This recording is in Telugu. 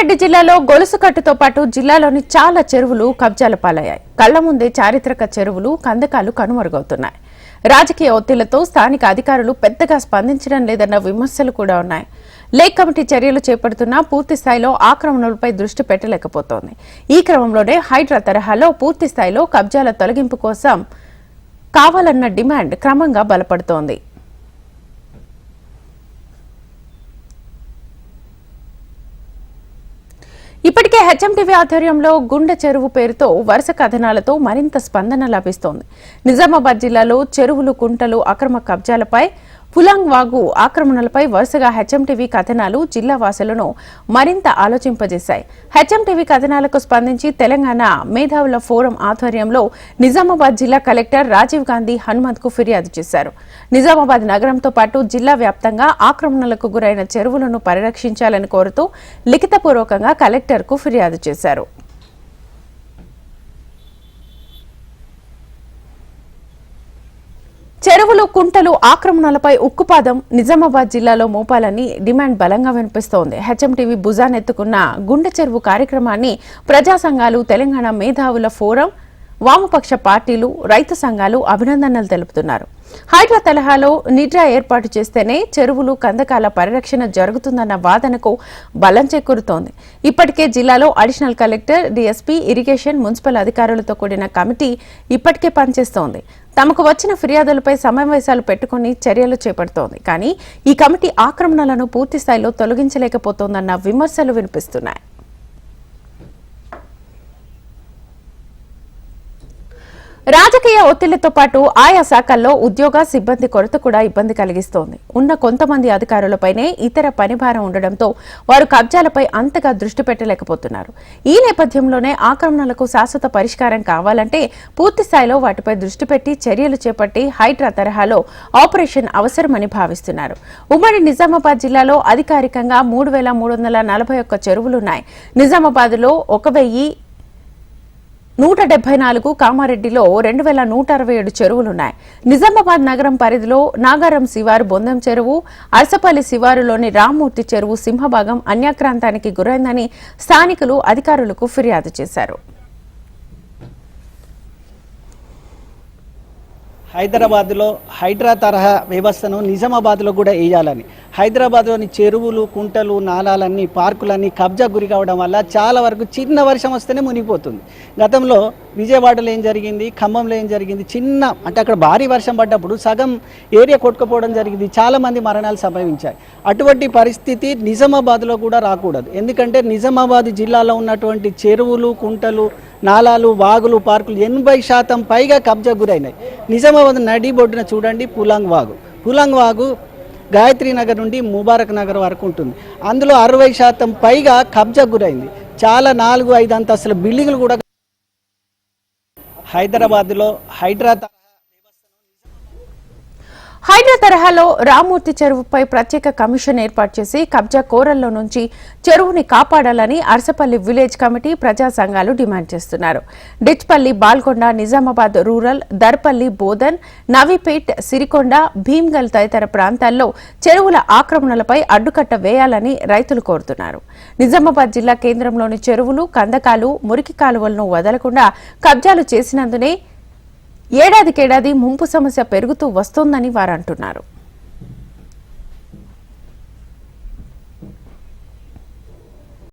రంగారెడ్డి జిల్లాలో గొలుసు కట్టుతో పాటు జిల్లాలోని చాలా చెరువులు కబ్జాల పాలయ్యాయి. కళ్ళ ముందే చారిత్రక చెరువులు కందకాలు కనుమరుగవుతున్నాయి. రాజకీయ ఒత్తిళ్ళతో స్థానిక అధికారులు పెద్దగా స్పందించడం లేదన్న విమర్శలు కూడా ఉన్నాయి. లేక్ కమిటీ చర్యలు చేపడుతున్నా పూర్తి స్థాయిలో ఆక్రమణలపై దృష్టి పెట్టలేకపోతోంది. ఈ క్రమంలోనే హైడ్రా తరహాలో పూర్తి స్థాయిలో కబ్జాల తొలగింపు కోసం కావాలన్న డిమాండ్ క్రమంగా బలపడుతోంది. ఇప్పటికే హెచ్ఎంటీవీ ఆధ్వర్యంలో గుండె చెరువు పేరుతో వరుస కథనాలతో మరింత స్పందన లభిస్తోంది. నిజామాబాద్ జిల్లాలో చెరువులు కుంటలు అక్రమ కబ్జాలపై పులాంగ్ వాగు ఆక్రమణలపై వరుసగా హెచ్ఎంటీవీ కథనాలు జిల్లా వాసులను మరింత ఆలోచింపజేశాయి. హెచ్ఎంటీవీ కథనాలకు స్పందించి తెలంగాణ మేధావుల ఫోరం ఆధ్వర్యంలో నిజామాబాద్ జిల్లా కలెక్టర్ రాజీవ్ గాంధీ హనుమంత్కు ఫిర్యాదు చేశారు. నిజామాబాద్ నగరంతో పాటు జిల్లా వ్యాప్తంగా ఆక్రమణలకు గురైన చెరువులను పరిరక్షించాలని కోరుతూ లిఖితపూర్వకంగా కలెక్టర్కు ఫిర్యాదు చేశారు. చెరువులు కుంటలు ఆక్రమణలపై ఉక్కుపాదం నిజామాబాద్ జిల్లాలో మోపాలని డిమాండ్ బలంగా వినిపిస్తోంది. హెచ్ఎంటీవీ భుజానెత్తుకున్న గుండె చెరువు కార్యక్రమాన్ని ప్రజా సంఘాలు తెలంగాణ మేధావుల ఫోరం వామపక్ష పార్టీలు రైతు సంఘాలు అభినందనలు తెలుపుతున్నారు. హైడ్రా తలహాలో నిడ్రా ఏర్పాటు చేస్తేనే చెరువులు కందకాల పరిరక్షణ జరుగుతుందన్న వాదనకు బలం చేకూరుతోంది. ఇప్పటికే జిల్లాలో additional collector DSP irrigation municipal అధికారులతో కూడిన కమిటీ ఇప్పటికే పనిచేస్తోంది. తమకు వచ్చిన ఫిర్యాదులపై సమావేశాలు పెట్టుకుని చర్యలు చేపడుతోంది. కానీ ఈ కమిటీ ఆక్రమణలను పూర్తి స్థాయిలో తొలగించలేకపోతోందన్న విమర్శలు వినిపిస్తున్నాయి. రాజకీయ ఒత్తిళ్ళతో పాటు ఆయా శాఖల్లో ఉద్యోగ సిబ్బంది కొరత కూడా ఇబ్బంది కలిగిస్తోంది. ఉన్న కొంతమంది అధికారులపైనే ఇతర పనిభారం ఉండడంతో వారు కబ్జాలపై అంతగా దృష్టి పెట్టలేకపోతున్నారు. ఈ నేపథ్యంలోనే ఆక్రమణలకు శాశ్వత పరిష్కారం కావాలంటే పూర్తి స్థాయిలో వాటిపై దృష్టి పెట్టి చర్యలు చేపట్టి హైడ్రా తరహాలో ఆపరేషన్ అవసరమని భావిస్తున్నారు. ఉమ్మడి నిజామాబాద్ జిల్లాలో అధికారికంగా మూడు వేల మూడు వందల నలభై ఒక్క చెరువులున్నాయి. నిజామాబాద్లో ఒక వెయ్యి నూట డెబ్బై నాలుగు కామారెడ్డిలో రెండు వేల నూట అరవై ఏడు చెరువులున్నాయి. నిజామాబాద్ నగరం పరిధిలో నాగారం శివారు బొందం చెరువు అరసపల్లి శివారులోని రామ్మూర్తి చెరువు సింహభాగం అన్యాక్రాంతానికి గురైందని స్థానికులు అధికారులకు ఫిర్యాదు చేశారు. హైదరాబాద్లో హైడ్రా తరహా వ్యవస్థను నిజామాబాద్లో కూడా వేయాలని హైదరాబాద్లోని చెరువులు కుంటలు నాలాలన్నీ పార్కులన్నీ కబ్జా గురి కావడం వల్ల చాలా వరకు చిన్న వర్షం వస్తేనే మునిగిపోతుంది. గతంలో విజయవాడలో ఏం జరిగింది? ఖమ్మంలో ఏం జరిగింది? చిన్న అంటే అక్కడ భారీ వర్షం పడ్డప్పుడు సగం ఏరియా కొట్టుకుపోవడం జరిగింది. చాలామంది మరణాలు సంభవించాయి. అటువంటి పరిస్థితి నిజామాబాద్లో కూడా రాకూడదు. ఎందుకంటే నిజామాబాద్ జిల్లాలో ఉన్నటువంటి చెరువులు కుంటలు నాలాలు వాగులు పార్కులు ఎనభై శాతం పైగా కబ్జా గురైనాయి. నిజామాబాద్ నడి బొడ్డున చూడండి పులాంగ్ వాగు. పులాంగ్ వాగు గాయత్రి నగర్ నుండి ముబారక్ నగర్ వరకు ఉంటుంది. అందులో అరవై శాతం పైగా కబ్జా గురైంది. చాలా నాలుగు ఐదు అంతస్తుల బిల్డింగ్లు కూడా హైదరాబాద్లో హైదరాబాద్ హైడ్రా తరహాలో రామూర్తి చెరువుపై ప్రత్యేక కమిషన్ ఏర్పాటు చేసి కబ్జా కోరల్లో నుంచి చెరువుని కాపాడాలని అరసపల్లి విలేజ్ కమిటీ ప్రజా సంఘాలు డిమాండ్ చేస్తున్నారు. డిచ్పల్లి బాల్కొండ నిజామాబాద్ రూరల్ దర్పల్లి బోధన్ నవీపేట్ సిరికొండ భీమ్గల్ తదితర ప్రాంతాల్లో చెరువుల ఆక్రమణలపై అడ్డుకట్ట వేయాలని రైతులు కోరుతున్నారు. నిజామాబాద్ జిల్లా కేంద్రంలోని చెరువులు కందకాలు మురికి కాలువలను వదలకుండా కబ్జాలు చేసినందునే ఏడాదికేడాది ముంపు సమస్య పెరుగుతూ వస్తోందని వారు అంటున్నారు